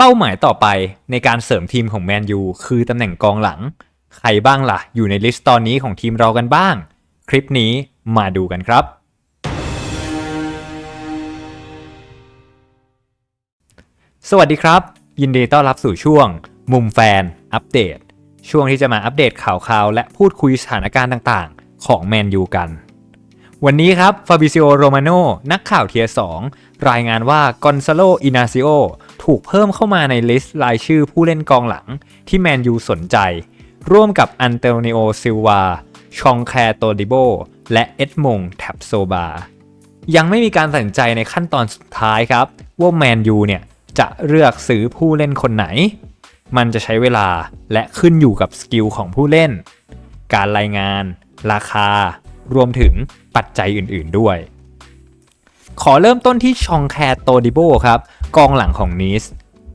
เป้าหมายต่อไปในการเสริมทีมของแมนยูคือตำแหน่งกองหลัง ใครบ้างล่ะ อยู่ในลิสต์ตอนนี้ของทีมเรากันบ้าง คลิปนี้มาดูกันครับ สวัสดีครับ ยินดีต้อนรับสู่ช่วง มุมแฟน อัปเดต ช่วงที่จะมาอัปเดตข่าวคราวและพูดคุยสถานการณ์ต่างๆ ของแมนยูกันวันนี้ครับฟาบิซิโอ โรมาโน นักข่าวเทียสองรายงานว่ากอนซาโล อินาซิโอ ถูกเพิ่มเข้ามาในลิสต์รายชื่อผู้เล่นกองหลังที่แมนยูสนใจ ร่วมกับอันเตโนิโอซิลวา ชองแคร์โตดิโบ และเอ็ดมงแท็บโซบา ยังไม่มีการตัดสินใจในขั้นตอนสุดท้ายครับ ว่าแมนยูเนี่ยจะเลือกซื้อผู้เล่นคนไหน มันจะใช้เวลาและขึ้นอยู่กับสกิลของผู้เล่น การรายงาน ราคา รวมถึงปัจจัยอื่น ๆ ด้วย ขอเริ่มต้นที่ชองแคร์โตดิโบครับกองหลังของนีส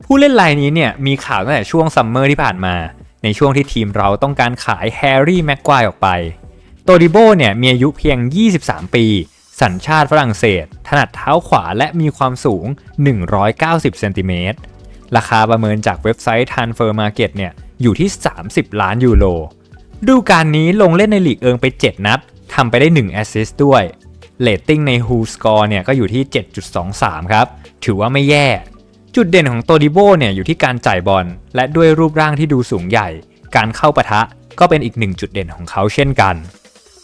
ผู้เล่นรายนี้เนี่ยมีข่าวตั้งแต่ช่วงซัมเมอร์ที่ผ่านมา ในช่วงที่ทีมเราต้องการขายแฮร์รี่แม็กควายออกไปโตดิโบเนี่ยมีอายุเพียง 23 ปี สัญชาติฝรั่งเศส ถนัดเท้าขวาและมีความสูง 190 เซนติเมตร ราคาประเมินจากเว็บไซต์ Transfer Market เนี่ยอยู่ที่ 30 ล้านยูโร ดูการนี้ลงเล่นในลีกเอิงไป 7 นัด ทำไปได้ 1 แอสซิสต์ด้วย เรตติ้งใน Who Score เนี่ยก็อยู่ที่ 7.23 ครับ ถือว่าไม่แย่ จุดเด่นของโตดิโบเนี่ยอยู่ที่การจ่ายบอล และด้วยรูปร่างที่ดูสูงใหญ่ การเข้าปะทะก็เป็นอีกหนึ่งจุดเด่นของเขาเช่นกัน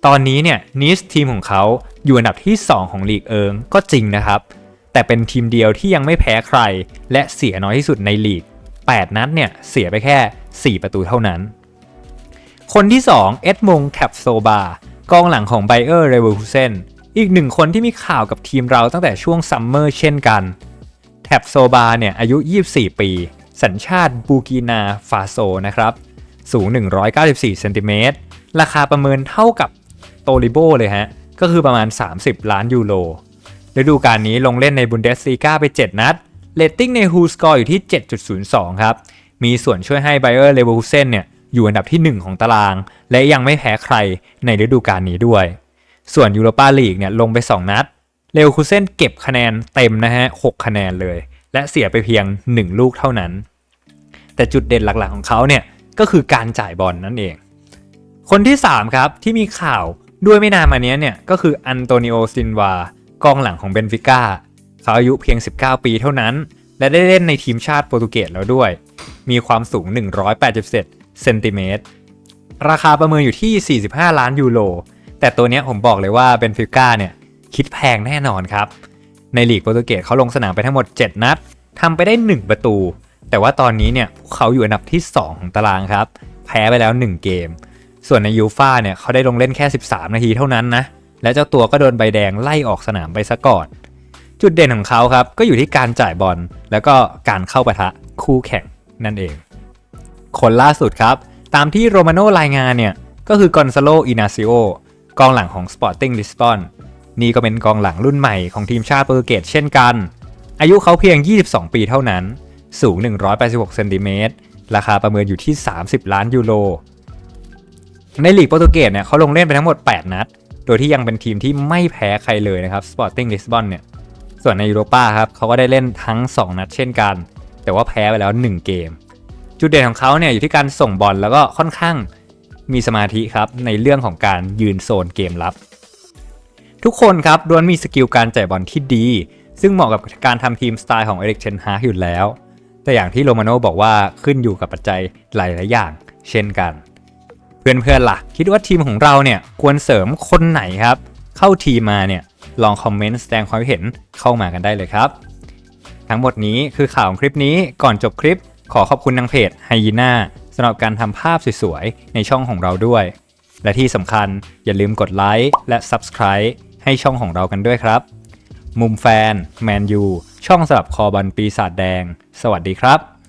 ตอนนี้เนี่ยนิสทีมของเขาอยู่อันดับที่ 2 ของลีกเอิงก็จริงนะครับ แต่เป็นทีมเดียวที่ยังไม่แพ้ใคร และเสียน้อยที่สุดในลีก 8 นัดเนี่ยเสียไปแค่ 4 ประตูเท่านั้น คนที่ 2 เอ็ดมงแคปโซบากองหลังของไบเออร์เรเวอร์คูเซน อีกหนึ่งคนที่มีข่าวกับทีมเราตั้งแต่ช่วงซัมเมอร์เช่นกัน แท็บโซบาเนี่ยอายุ 24 ปี สัญชาติบูกีนาฟาโซนะครับ สูง 194เซนติเมตรราคาประเมินเท่ากับโตลิโบเลยฮะ ก็คือประมาณ 30 ล้านยูโรฤดูกาลนี้ลงเล่นในบุนเดสซีกาไป 7 นัดเรตติ้งในฮูสกอร์อยู่ที่ 7.02 ครับ มีส่วนช่วยให้ไบเออร์เลเวอร์คูเซนเนี่ยอยู่อันดับที่ 1 ของตาราง และยังไม่แพ้ใครในฤดูกาลนี้ด้วย ส่วนยูโรปาลีกเนี่ยลงไป 2 นัด เลวคูเซนเก็บคะแนนเต็มนะฮะ 6 คะแนนเลย และเสียไปเพียง 1 ลูกเท่านั้น แต่จุดเด่นหลักๆของเขาเนี่ยก็คือการจ่ายบอลนนั่นเอง คนที่ 3 ครับ ที่มีข่าวด้วยไม่นานมานี้เนี่ยก็คืออันโตนิโอซินวากองหลังของเบนฟิก้าเขาอายุเพียง 19 ปีเท่านั้น และได้เล่นในทีมชาติโปรตุเกสแล้วด้วย มีความสูง 187เซนติเมตรราคาประเมินอยู่ที่ 45 ล้านยูโร แต่ตัวนี้ผมบอกเลยว่าเบนฟิก้าเนี่ยคิดแพงแน่นอนครับ ในลีกโปรตุเกสเขาลงสนามไปทั้งหมด 7 นัดทำไปได้ 1 ประตู แต่ว่าตอนนี้เนี่ยเขาอยู่อันดับที่ 2 ของตารางครับ แพ้ไปแล้ว 1 เกม ส่วนในยูฟ่าเนี่ยเขาได้ลงเล่นแค่ 13 นาทีเท่านั้นนะ และเจ้าตัวก็โดนใบแดงไล่ออกสนามไปซะก่อน จุดเด่นของเขาครับก็อยู่ที่การจ่ายบอลแล้วก็การเข้าปะทะคู่แข่งนั่นเอง คนล่าสุดครับ ตามที่โรมาโนรายงานเนี่ยก็คือกอนซาโลอินาซิโอ กองหลังของ Sporting Lisbon นี่ก็เป็นกองหลังรุ่นใหม่ของทีมชาติโปรตุเกสเช่นกัน อายุเขาเพียง 22 ปีเท่านั้น สูง 186เซนติเมตร ราคาประเมินอยู่ที่ 30 ล้านยูโร ในลีกโปรตุเกสเนี่ยเขาลงเล่นไปทั้งหมด 8 นัด โดยที่ยังเป็นทีมที่ไม่แพ้ใครเลยนะครับ Sporting Lisbon เนี่ย ส่วนในยูโรป้าครับเขาก็ได้เล่นทั้ง 2 นัดเช่นกัน แต่ว่าแพ้ไปแล้ว 1 เกม จุดเด่นของเขาเนี่ยอยู่ที่การส่งบอลแล้วก็ค่อนข้าง มีสมาธิครับในเรื่องของการยืนโซนเกมรับ ทุกคนครับล้วนมีสกิลการจ่ายบอลที่ดี ซึ่งเหมาะกับการทำทีมสไตล์ของเอริกเชนฮาร์อยู่แล้ว แต่อย่างที่โรมาโนบอกว่าขึ้นอยู่กับปัจจัยหลายๆอย่าง เช่นกัน เพื่อนๆล่ะ คิดว่าทีมของเราเนี่ยควรเสริมคนไหนครับ เข้าทีมมาเนี่ยลองคอมเมนต์แสดงความเห็นเข้ามากันได้เลยครับ ทั้งหมดนี้คือข่าวของคลิปนี้ก่อนจบคลิปขอขอบคุณทางเพจไฮยีน่า สำหรับการทำภาพสวยๆ ในช่องของเราด้วย และที่สำคัญอย่าลืมกดไลค์และ Subscribe ให้ช่องของเรากันด้วยครับ มุมแฟน แมนยู ช่องสำหรับคอบอลปีศาจแดง สวัสดีครับ